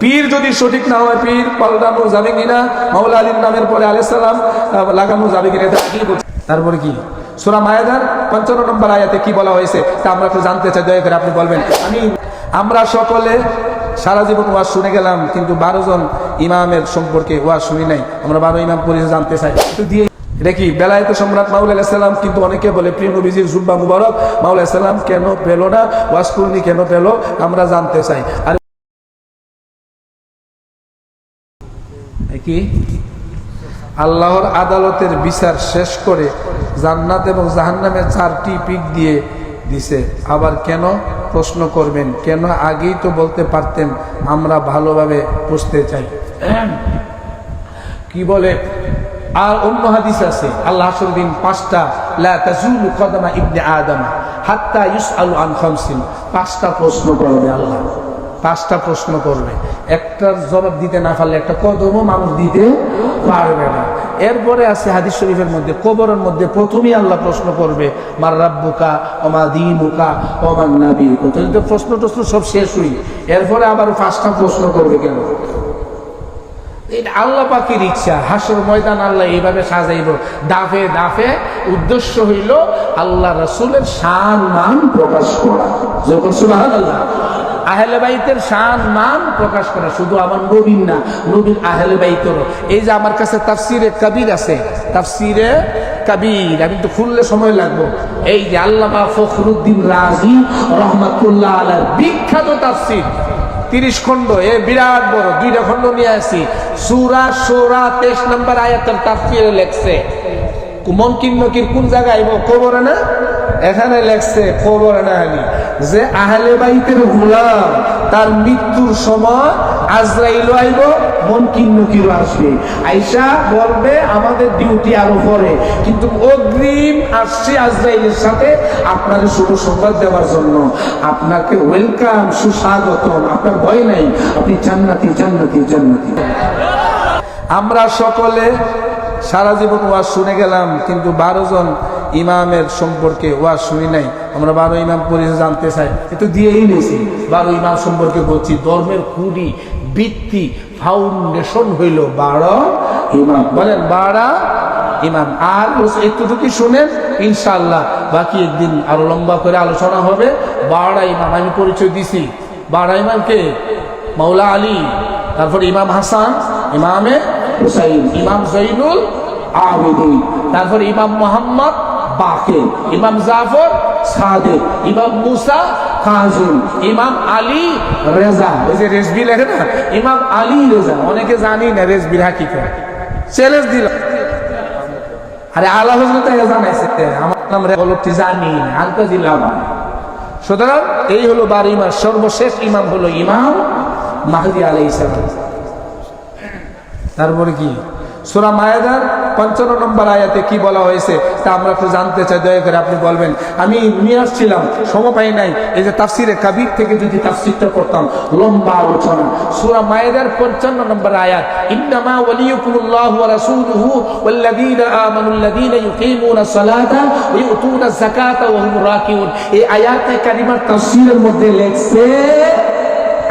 পীর যদি সঠিক না হয়, পীর পাল্টানো যাবে কিনা? মাওলা আলীর নামের পরে আলাইসালাম লাগানো যাবে কিনা এটা কি? তারপরে কি? সুরা মায়াদার পঞ্চান্ন নম্বর আয়াতে কি বলা হয়েছে? তা আমরা একটু জানতে চাই, দয়া করে আপনি বলবেন। আমি, আমরা সকলে সারা জীবন ওয়াজ শুনে গেলাম, কিন্তু বারো জন ইমামের সম্পর্কে ওয়াজ শুনি নাই। আমরা বারো ইমাম পরিচয় জানতে চাই। একটু দিয়ে এটা কি বেলায়েত সম্রাট মাউল আলাহিসাল্লাম কিন্তু অনেকে বলে, প্রিয় নবীজির জুব্বা মুবারক। মাউল আলাহিসাল্লাম কেন পেল না? ওয়াজ করুনি কেন পেল? আমরা জানতে চাই। আর কি? আল্লাহর আদালতের বিচার শেষ করে জান্নাত এবং জাহান্নামের চারটি পিক দিয়ে দিছে। আবার কেন? প্রশ্ন করবেন, কেন আগেই তো বলতে পারতেন, আমরা ভালোভাবে বুঝতে চাই। কি বলে? আর অন্য হাদিস আছে, আল্লাহ দিন পাঁচটা ইবনে আদম হাত্তা ইউসআলু আন খামসিন। পাঁচটা প্রশ্ন করবে আল্লাহ। পাঁচটা প্রশ্ন করবে। একটার জবাব দিতে না পারলে একটা কদমও মানুষ দিতে পারবে না। এরপরে আছে হাদিস শরীফের মধ্যে, কবরের মধ্যে প্রথমেই আল্লাহ প্রশ্ন করবে, মার রাব্বুকা ওমা দিনুকা ওমান নাবিয়ুকা তো প্রশ্ন টশ্ন সব শেষ হই, এরপরে আবার পাঁচটা প্রশ্ন করবে কেন? এটা আল্লাহ পাখির ইচ্ছা, হাসর ময়দান আল্লাহ এইভাবে সাজাইব। দাফে দাফে উদ্দেশ্য হইল আল্লাহ রসুলের শান মান প্রকাশ করা। যখন সুবাহান আল্লাহ আহলে বাইতের শান, মান প্রকাশ করা শুধু আমার নবীন না নবীন আহলে বাইতেরও। এই যে আমার কাছে তাফসিরে কবির আছে, তাফসিরে কবির, আমি তো খুললে সময় লাগবো। এই যে আল্লামা ফখরুদ্দিন রাজি রহমাতুল্লাহ আলার বিখ্যাত তাফসির, তিরিশ খণ্ড, এ বিরাট বড়, দুইটা খণ্ড নিয়ে আসি। সুরা সোরা তেইশ নম্বর আয়াতের তাফসিরে লেখছে মন কিন্নকির কোন জায়গায় কবরে না এখানে লেখছে কবরে আলী যে আহলে বাইতের গোলাম, তার মৃত্যুর সময় আজরাইল আইব মন কিন্নকির আসবে। আইসা বলবে, আমাদের ডিউটি আরও পরে। কিন্তু অগ্রিম আসছে আজরাইলের সাথে আপনার শুভ সংবাদ দেওয়ার জন্য। আপনাকে ওয়েলকাম সুস্বাগতম। আপনার ভয় নাই। আপনি জান্নাতি জান্নাতি জান্নাতি। আমরা সকলে সারা জীবন ওয়াজ শুনে গেলাম, কিন্তু বারো জন ইমামের সম্পর্কে ওয়াজ শুনি নাই। আমরা বারো ইমাম পরিচয় জানতে চাই। একটু দিয়েই নিয়েছি। বারো ইমাম সম্পর্কে বলছি, ধর্মের কুড়ি, ভিত্তি ফাউন্ডেশন হইল বারো ইমাম। বলেন, বারা ইমাম। আর একটুটুকু শুনেন ইনশাল্লাহ বাকি একদিন আরও লম্বা করে আলোচনা হবে। বারোটা ইমাম, আমি পরিচয় দিছি। বারোটা ইমামকে মাওলা আলী। তারপর ইমাম হাসান, ইমামে হুসাইন, ইমাম জৈনুল আবেদিন। তারপর ইমাম মোহাম্মদ বাকের ইমাম জাফর সাদেক ইমাম মুসা কাজুল ইমাম আলী রেজা ওই যে রেজবি লেখে না? ইমাম আলী রেজা অনেকে জানি না রেজবির হাকিকা। চ্যালেঞ্জ দিল। আরে আল্লাহ হজরত জানাইছে আমার নাম রেগলটি জানি আলকা দিলাম সুতরাং এই হলো বার ইমাম সর্বশেষ ইমাম হলো ইমাম মাহদি সালাম। তারপরে কি? সুরা মায়াদার পঞ্চান্ন নম্বর আয়াতে কি বলা হয়েছে তা আমরা একটু জানতে চাই, দয়া করে আপনি বলবেন। আমি নিয়ে আসছিলাম, সময় পাই নাই। এই যে তাফসিরে কাবির থেকে যদি তাফসিরটা করতাম লম্বা আলোচনা। সুরা মায়াদার পঞ্চান্ন নম্বর আয়াত, ইন্নামা ওয়ালিয়ুকুমুল্লাহ ওয়া রাসূলুহু ওয়াল্লাযীনা আমানুল্লাযীনা ইউকিমুনা সালাতা ওয়া ইউতুনা যাকাতা ওয়া হুম রাকিউন। এই আয়াতে কারিমার তাফসিরের মধ্যে লেখছে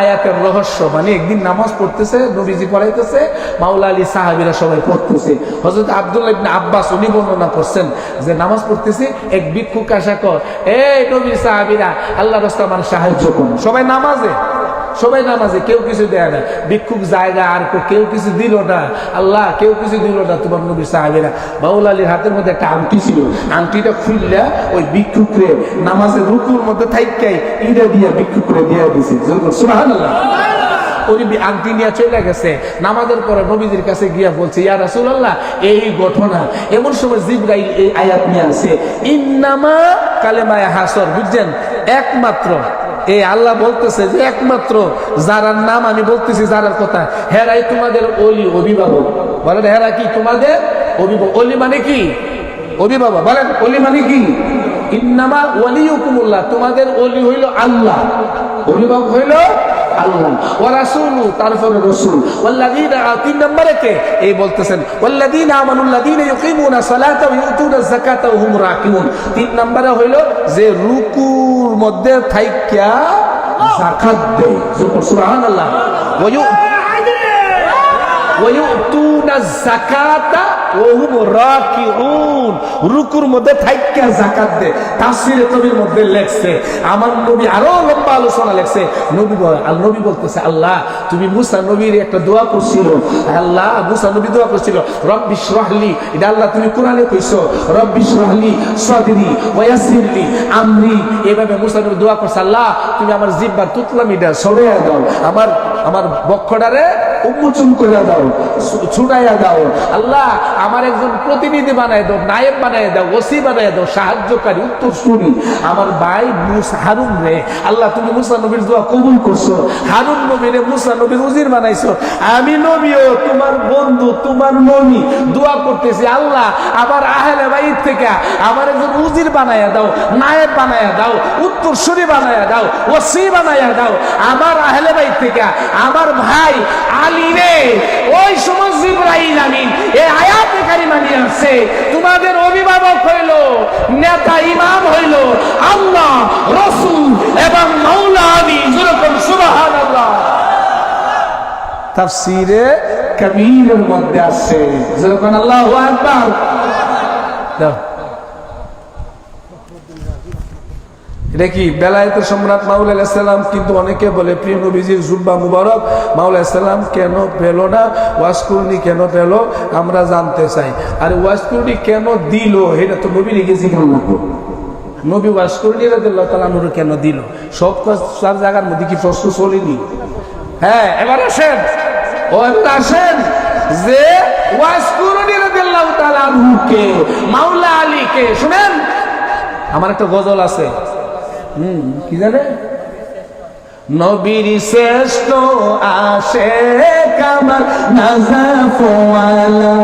আয়াতের রহস্য মানে একদিন নামাজ পড়তেছে, নবীজি পড়াইতেছে, মাওলা আলী সাহাবিরা সবাই পড়তেছে। হজরত আবদুল্লাহ ইবনে আব্বাস উনি বর্ণনা করছেন যে নামাজ পড়তেছি, এক ভিক্ষুক আশা কর এই নবী সাহাবিরা আল্লাহ রস্তা মানে সাহায্য করুন। সবাই নামাজে। সবাই নামাজে কেউ কিছু দেয় না। ভিক্ষুক জায়গা আর কেউ কিছু দিল না। আল্লাহ কেউ কিছু দিল না তোমার নবী সাহাবিরা। বাউল আলীর হাতের মধ্যে একটা আংটি ছিল। আংটিটা খুললে ওই ভিক্ষুকরে নামাজের রুকুর মধ্যে থাইকাই ইটা দিয়া ভিক্ষুকরে দিয়ে দিছে। আংটি নিয়ে চলে গেছে। নামাজের পরে নবীজির কাছে গিয়া বলছে ইয়া রাসূলুল্লাহ এই ঘটনা। এমন সময় জিবরাইল এই আয়াত নিয়ে আসে ইন্নামা কালেমায় হাসর। বুঝছেন? একমাত্র এই আল্লাহ বলতেছে যে একমাত্র যারার নাম আমি বলতেছি যারার কথা, হেরাই তোমাদের অলি অভিভাবক। বলেন, হেরা কি তোমাদের অভিভাবক? অলি মানে কি? অভিভাবক। বলেন অলি মানে কি? ইন্নামা অলি হুকুমুল্লাহ তোমাদের অলি হইল আল্লাহ। অভিভাবক হইল আল্লাহ ও রাসূল, তারপরে রাসূল। ওয়াল্লাযীনা তিন নম্বরে কে এই বলতেছেন, ওয়াল্লাযীনা আমানুল্লাযীনা ইউকিমুনা সালাতা ওয়া ইউতুনা যাকাতা ওয়া হুম রাকিউন তিন নম্বরে হইল যে রুকুর মধ্যে থাইকা যাকাত দেয়। সুবহানাল্লাহ। ওয়ু ওয়ুতুনা যাকাতা রুকুর মধ্যে থাইক্কা দে। মধ্যে লেখছে, আমার নবী আরও লম্বা আলোচনা লেখছে। নবী আর নবী বলতেছে, আল্লাহ, তুমি মুসা নবীর একটা দোয়া করছিল। আল্লাহ, মুসা নবী দোয়া করছিল, রব্বি শরাহলি, এটা আল্লাহ তুমি কোরআনে কইছো, রব্বি শরাহলি, সাদরি ওয়া ইয়াসসিরলি আমরি। এভাবে মুসা নবী দোয়া করছে, আল্লাহ, তুমি আমার জিহ্বার তুতলামিটা সরিয়ে দাও। আমার আমার বক্ষটারে উন্মোচন করে দাও। ছুটাইয়া দাও আল্লাহ আমার একজন প্রতিনিধি বানায় দাও, নায়েব বানায় দাও, ওসি বানায় দাও, সাহায্যকারী উত্তর শুনি আমার ভাই হারুন রে, আল্লাহ তুমি মুসা নবীর দোয়া কবুল করছ। হারুন নবীরে মুসা নবীর উজির বানাইছো। আমি নবীও, তোমার বন্ধু, তোমার নবী দোয়া করতেছি, আল্লাহ আমার আহলে বাইর থেকে আমার একজন উজির বানায়া দাও, নায়েব বানায়া দাও উত্তর শুনি বানায়া দাও, ওসি বানায়া দাও। আমার আহলে বাইর থেকে আমার ভাই আলী রে, ওই সমস্ত ইব্রাহিম আমিন। এই আয়াতে কারিমা নিয়ে আসছে। তোমাদের অভিভাবক হইল, নেতা ইমাম হইল, আল্লাহ, রসুল এবং মাওলা আলী। যেরকম সুবহানাল্লাহ। তাফসিরে কবিরের মধ্যে আছে যেরকম আল্লাহ আকবার। দাও। এটা কি বেলায়েত সম্রাট মাউল আলাইসাল্লাম কিন্তু অনেকে বলে, প্রিয় নবীজির জুব্বা মুবারক, মাউল আলাইসাল্লাম কেন পেল না? ওয়াসকুরনি কেন পেল? আমরা জানতে চাই। আর ওয়াসকুরনি কেন দিল? এটা তো নবী লিখেছি কেন নবী ওয়াসকুরনি রাদিয়াল্লাহু তাআলা কেন দিল? সব সব জায়গার মধ্যে কি প্রশ্ন চলেনি? হ্যাঁ এবার আসেন। ও, এবার আসেন। যে ওয়াসকুরনি তাআলা আনহুকে, মাওলা আলীকে, শুনেন? আমার একটা গজল আছে। হুম কি জানে? নবীর শ্রেষ্ঠ আসে কামাল নাজাফওয়ালা।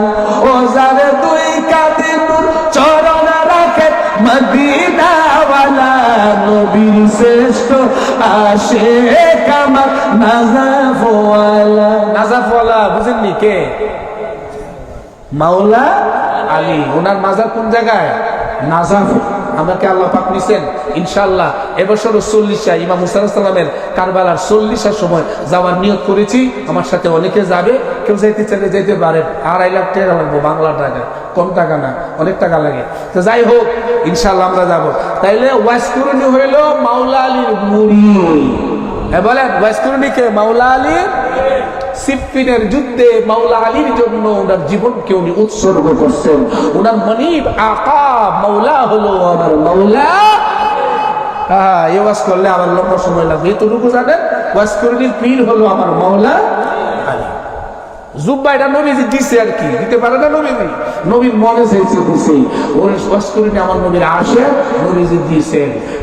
ও যারে দুই নূর চরণ রাখে মদিনাওয়ালা। নবীর শ্রেষ্ঠ আসে কামাল নাজাফওয়ালা। নাজাফওয়ালা বুঝেননি কে? মাওলা আলী। ওনার মাজার কোন জায়গায়? নাজাফ। আমাকে আল্লাহ পাক নিছেন। ইনশাআল্লাহ এবছর চল্লিশা ইমাম মুসালামের কারবালার চল্লিশার সময় যাওয়ার নিয়োগ করেছি। আমার সাথে অনেকে যাবে, কেউ যাইতে চাইলে যেতে পারেন। আড়াই লাখ টাকা লাগবো, বাংলা টাকা, কম টাকা না, অনেক টাকা লাগে। তো যাই হোক, ইনশাআল্লাহ আমরা যাব। তাইলে ওয়াইসকুরনি হইল মাওলা আলীর মুড়ি। হ্যাঁ বলেন ওয়াইসকুরনিকে মাওলা আলীর সিফিনের যুদ্ধে মাওলা আলীর জন্য ওনার জীবনকে উনি উৎসর্গ করছেন। ওনার মনিব আকা মাওলা হলো আমার মাওলা। হ্যাঁ মাওলা নবীজি দিছে আর কি? দিতে পারে না মনে আমার নবীর আসে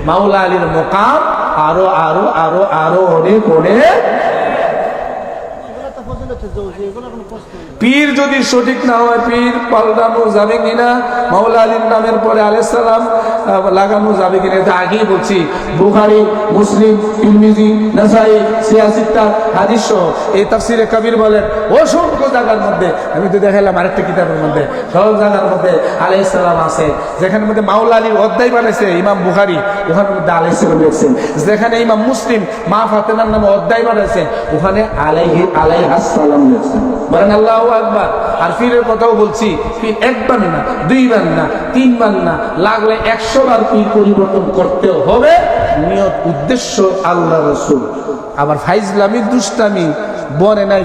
মাওলা আলীর মোকাম আরও আরও আরও আরও অনেক অনেক esses vou agora no não posso. পীর যদি সঠিক না হয়, পীর পাল্টানো যাবে কিনা? মাওলা আলীর নামের পরে আলাইসালাম লাগানো যাবে কিনা? এটা আগেই বলছি। বুখারি, মুসলিম, তিরমিজি, নাসাই সিয়াসিত্তা হাদিস সহ। এই তাফসিরে কবির বলেন, অসংখ্য জায়গার মধ্যে, আমি তো দেখালাম আরেকটা কিতাবের মধ্যে, সব জায়গার মধ্যে আলাইসালাম আছে। যেখানে মধ্যে মাওলা আলীর অধ্যায় বানাইছে, ইমাম বুখারি ওখানের মধ্যে আলাইসালাম লেখছেন। যেখানে ইমাম মুসলিম মা ফাতেমার নামে অধ্যায় বানাইছেন ওখানে আলাইহি আলাই আসসালাম লেখছেন। বলেন আল্লাহ আর পীরের কথাও বলছি পীর একবার না দুইবার না তিনবার না, লাগলে একশো বার পীর পরিবর্তন করতে হবে। নিয়ত, উদ্দেশ্য আল্লাহ রসুল। আবার দুষ্টামি, বনে নাই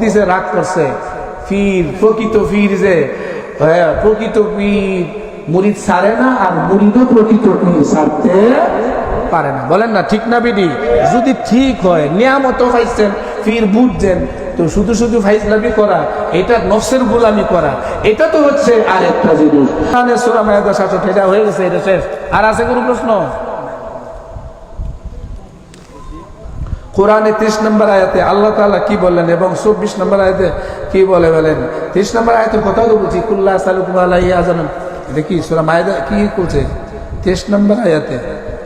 দিছে, রাগ করছে। ফির, প্রকৃত ফির যে হ্যাঁ প্রকৃত পীর সারে না, আর প্রকৃত পীর সারতে পারে না। বলেন না, ঠিক না, বিডি? যদি ঠিক হয় নিয়ামত পাইছেন, ফির বুঝছেন তো শুধু শুধু ফাইজলামি করা, এটা নফসের গোলামি করা, এটা তো হচ্ছে আর একটা জিনিস হয়ে গেছে, এটা শেষ। আর আছে কোনো প্রশ্ন? কোরআনে ত্রিশ নম্বর আয়াতে আল্লাহ তাআলা কি বললেন এবং চব্বিশ নম্বর আয়াতে কি বলে বলেন? ত্রিশ নম্বর আয়াতের কথা তো বলছি, কুল্লা সালুকুম আলাইয়া জানান এটা কি সুরা মায়েদা? কি করছে? ত্রিশ নম্বর আয়াতে।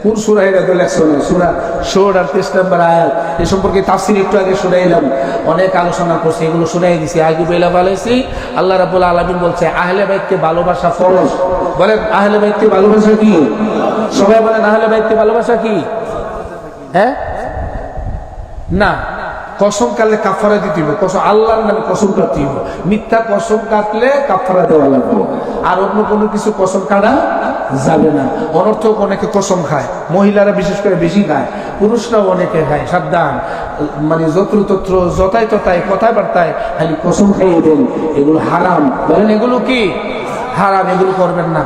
কোন সুরা এটা তো লেখছো না? সুরা ষোল আর তেইশ নম্বর আয়াত। এ সম্পর্কে তাফসির একটু আগে শুনাইলাম। অনেক আলোচনা করছি, এগুলো শুনাই দিছি। আগে বেলা বলেছি আল্লাহ রাবুল আলমিন বলছে, আহলে বাইতকে ভালোবাসা ফরজ। বলেন, আহলে বাইতকে ভালোবাসা কি? সবাই বলেন, আহলে বাইতকে ভালোবাসা কি? হ্যাঁ? না। কসম কাটলে কাফারা দিতে হবে কসম, আল্লাহর নামে কসম কাটতে হবে মিথ্যা কসম কাটলে কাফারা দেওয়া লাগবে। আর অন্য কোনো কিছু কসম কাটা যাবে না। অনর্থক অনেকে কসম খায়, মহিলারা বিশেষ করে বেশি খায়, পুরুষরাও অনেকে খায়, সাবধান। মানে যত্র তত্র যতাই তথায় কথায় বার্তায় খালি কসম খাইয়ে দেন, এগুলো হারাম। বলেন এগুলো কি? হারাম, এগুলো করবেন না।